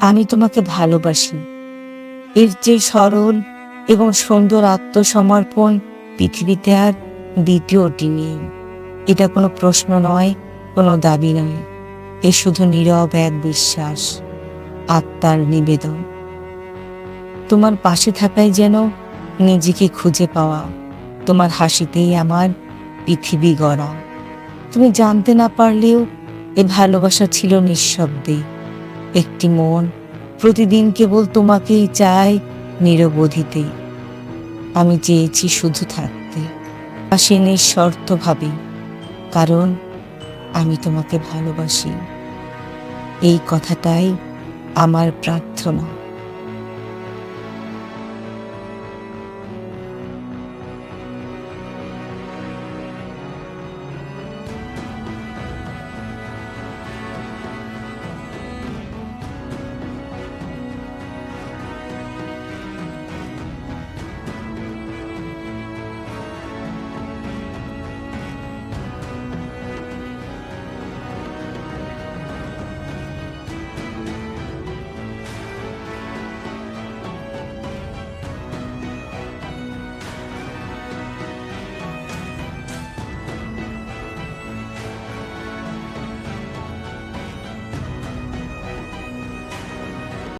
আমি তোমাকে ভালোবাসি। এর যে সরল এবং সুন্দর আত্মসমর্পণ পৃথিবীতে আর দ্বিতীয়টি নেই। এটা কোনো প্রশ্ন নয়, কোনো দাবি নয়। এ শুধু নীরব এক বিশ্বাস, আত্মার নিবেদন। তোমার পাশে থাকাই যেন নিজেকে খুঁজে পাওয়া, তোমার হাসিতেই আমার পৃথিবী গড়া। তুমি জানতে না পারলেও এ ভালোবাসা ছিল নিঃশব্দে। একটি মন প্রতিদিন কেবল তোমাকেই চাই নিরবধিতে। আমি চেয়েছি শুধু থাকতে। আসে নিঃশর্তভাবে, কারণ আমি তোমাকে ভালোবাসি। এই কথাটাই আমার প্রার্থনা।